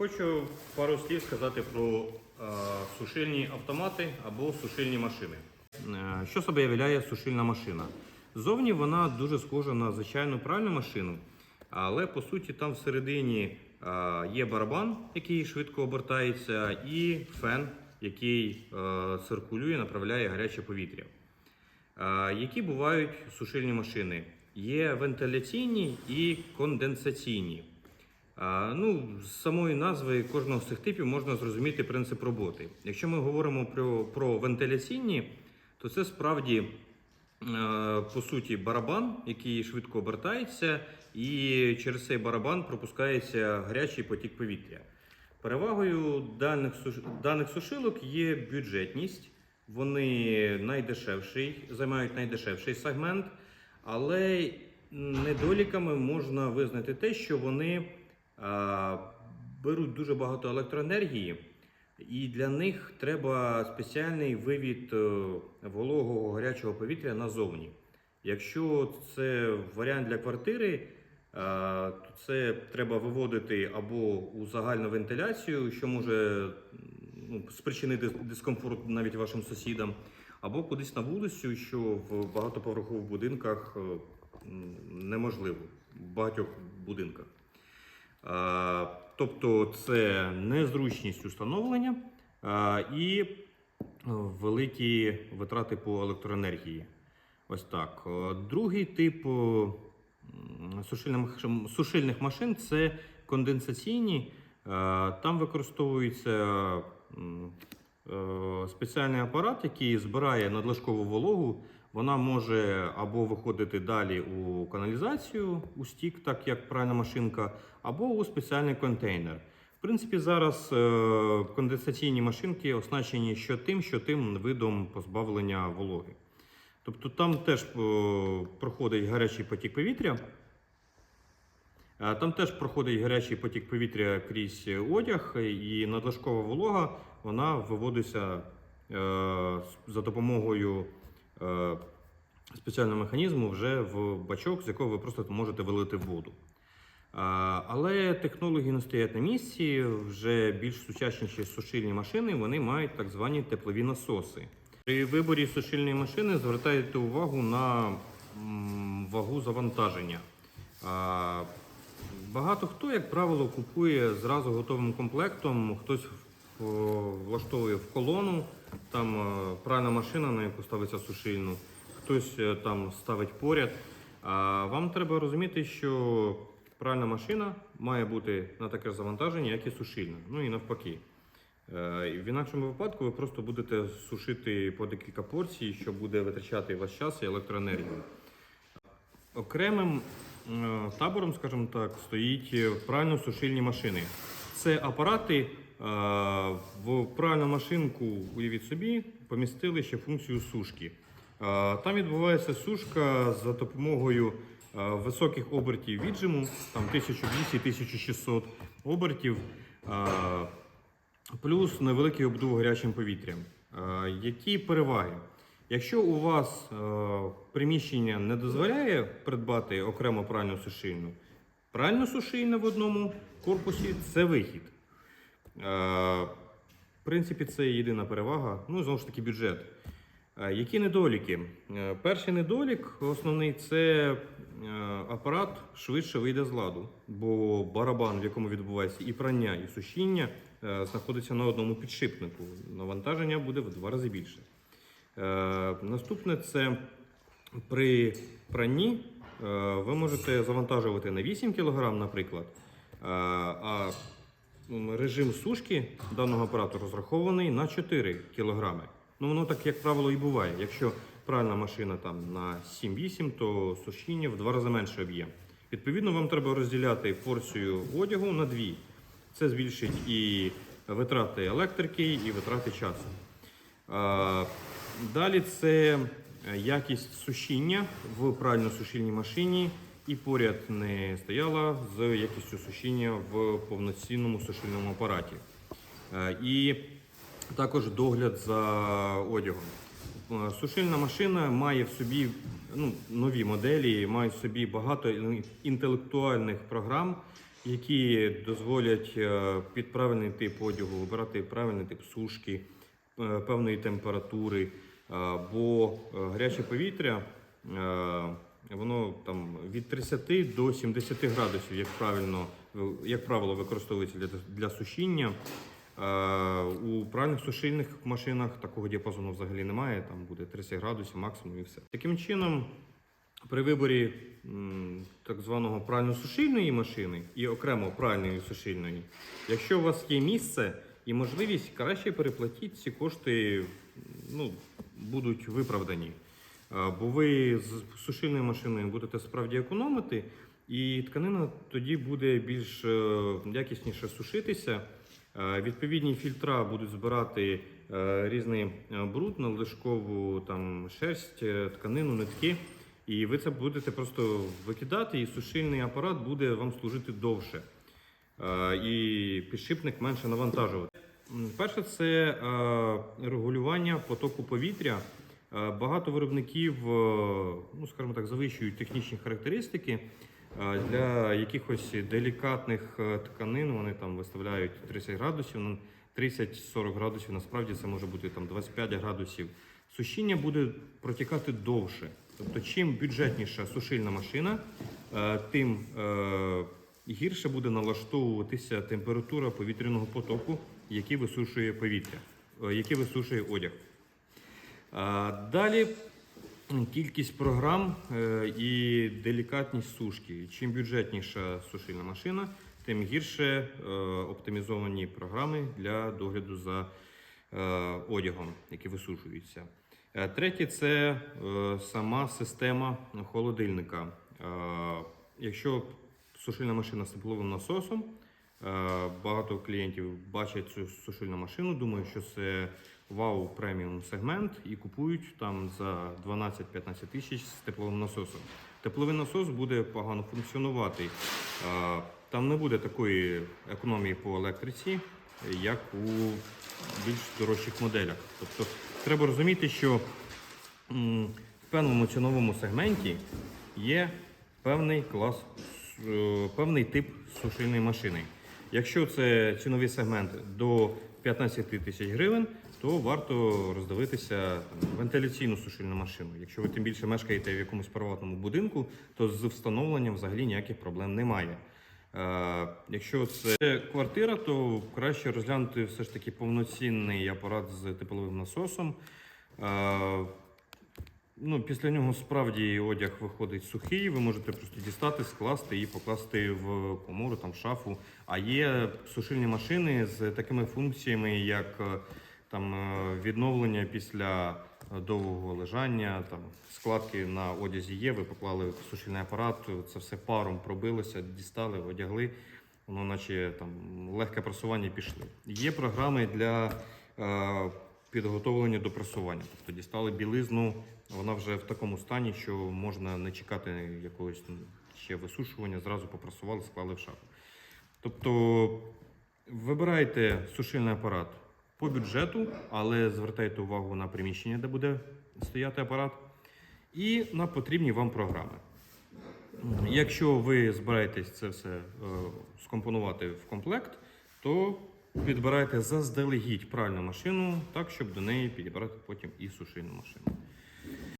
Хочу пару слів сказати про е, сушильні автомати або сушильні машини. Е, що себе являє сушильна машина? Зовні вона дуже схожа на звичайну пральну машину, але по суті там всередині е, є барабан, який швидко обертається, і фен, який циркулює, направляє гаряче повітря. Які бувають сушильні машини? Є вентиляційні і конденсаційні. Ну, з самої назви кожного з цих типів можна зрозуміти принцип роботи. Якщо ми говоримо про, про вентиляційні, то це справді е, по суті барабан, який швидко обертається, і через цей барабан пропускається гарячий потік повітря. Перевагою даних, даних сушилок є бюджетність. Вони найдешевший, займають найдешевший сегмент, але недоліками можна визнати те, що вони беруть дуже багато електроенергії, і для них треба спеціальний вивід е, вологого гарячого повітря назовні. Якщо це варіант для квартири, то це треба виводити або у загальну вентиляцію, що може ну, спричинити дискомфорт навіть вашим сусідам, або кудись на вулицю, що в багатоповерхових будинках е, неможливо в багатьох будинках. А, Тобто це незручність установлення і великі витрати по електроенергії. Ось так. Е, Другий тип е, сушильних, машин це конденсаційні. Е, Там використовується е, спеціальний апарат, який збирає надлишкову вологу. Вона може або виходити далі у каналізацію, у стік, так як пральна машинка, або у спеціальний контейнер. В принципі, зараз е, конденсаційні машинки оснащені що тим, що тим видом позбавлення вологи. Тобто там теж е, проходить гарячий потік повітря. Е, Там теж проходить гарячий потік повітря крізь одяг, і надлишкова волога вона виводиться за допомогою спеціального механізму вже в бачок, з якого ви просто можете вилити воду. Але технології не стоять на місці. Вже більш сучасніші сушильні машини вони мають так звані теплові насоси. При виборі сушильної машини звертайте увагу на вагу завантаження. Багато хто, як правило, купує зразу готовим комплектом. Хтось влаштовує в колону, там е, пральна машина, на яку ставиться сушильну, хтось е, там ставить поряд. А вам треба розуміти, що пральна машина має бути на таке завантаження, як і сушильна. Ну і навпаки. Е, В інакшому випадку ви просто будете сушити по декілька порцій, що буде витрачати ваш час і електроенергію. Окремим е, табором, скажімо так, стоїть е, прально-сушильні машини. Це апарати е, в пральну машинку, уявіть собі, помістили ще функцію сушки. Е, Там відбувається сушка за допомогою е, високих обертів віджиму, там 1200-1600 обертів. е, плюс невеликий обдув гарячим повітрям. Е, Які переваги? Якщо у вас е, приміщення не дозволяє придбати окремо пральну сушильну, пральну сушильну в одному корпусі це вихід. Е, В принципі, це єдина перевага. Ну, знову ж таки, бюджет. Е, Які недоліки? Е, Перший недолік основний це апарат швидше вийде з ладу, бо барабан, в якому відбувається і прання, і сушіння, знаходиться на одному підшипнику. Навантаження буде в два рази більше. Наступне це при пранні ви можете завантажувати на 8 кг, наприклад, а режим сушки даного апарату розрахований на 4 кг. Ну, воно так, як правило, і буває. Якщо пральна машина там на 7-8, то сушіння в два рази менше об'єм. Відповідно, вам треба розділяти порцію одягу на дві. Це збільшить і витрати електрики, і витрати часу. Далі це е, якість сушіння в прально-сушильній машині і поряд не стояла з якістю сушіння в повноцінному сушильному апараті. Е, І також догляд за одягом. Е, Сушильна машина має в собі ну, нові моделі, мають в собі багато інтелектуальних програм, які дозволять е, під правильний тип одягу вибирати правильний тип сушки, певної температури, бо гаряче повітря. Воно там від 30 до 70 градусів, як правильно, як правило, використовується для, для сушіння. Е, У пральних сушильних машинах такого діапазону взагалі немає. Там буде 30 градусів максимум і все. Таким чином, при виборі м, так званого прально-сушильної машини і окремо пральної сушильної, якщо у вас є місце і можливість, краще переплатіть ці кошти, ну, будуть виправдані. Е, Бо ви з сушильною машиною будете справді економити, і тканина тоді буде більш е, якісніше сушитися. Е, Відповідні фільтра будуть збирати різний бруд, надлишкову там шерсть, тканину, нитки. І ви це будете просто викидати, і сушильний апарат буде вам служити довше. І підшипник менше навантажувати. Перше, це регулювання потоку повітря. Е, Багато виробників, е, ну скажімо так, завищують технічні характеристики. Е, Для якихось делікатних тканин вони там виставляють 30 градусів, ну, 30-40 градусів. Насправді це може бути там 25 градусів. Сушіння буде протікати довше. Тобто, чим бюджетніша сушильна машина, тим гірше буде налаштовуватися температура повітряного потоку, який висушує повітря, який висушує одяг. Далі кількість програм е, і делікатність сушки. Чим бюджетніша сушильна машина, тим гірше е, оптимізовані програми для догляду за е, одягом, який висушується. Е, Третє це сама система холодильника. Якщо сушильна машина з тепловим насосом, Багато клієнтів бачать цю сушильну машину, думають, що це вау преміум сегмент і купують там за 12-15 тисяч з тепловим насосом. Тепловий насос буде погано функціонувати. Там не буде такої економії по електриці, як у більш дорожчих моделях. Тобто треба розуміти, що в певному ціновому сегменті є певний клас, е, певний тип сушильної машини. Якщо це ціновий сегмент до 15 тисяч гривень, то варто роздивитися вентиляційну сушильну машину. Якщо ви тим більше мешкаєте в якомусь приватному будинку, то з встановленням взагалі ніяких проблем немає. Е, Якщо це квартира, то краще розглянути все ж таки повноцінний апарат з тепловим насосом. Ну, після нього справді одяг виходить сухий, ви можете просто дістати, скласти і покласти в комору, там, в шафу. А є сушильні машини з такими функціями, як е, там, е, відновлення після е, довгого лежання, там, складки на одязі є, ви поклали в сушильний апарат, це все паром пробилося, дістали, одягли, воно наче там, легке просування пішли. Є програми для підготовлення до пресування. Тобто дістали білизну, вона вже в такому стані, що можна не чекати якогось ще висушування, зразу попрасували, склали в шафу. Тобто вибирайте сушильний апарат по бюджету, але звертайте увагу на приміщення, де буде стояти апарат, і на потрібні вам програми. Якщо ви збираєтесь це все е, скомпонувати в комплект, то підбирайте заздалегідь пральну машину так, щоб до неї підібрати потім і сушильну машину.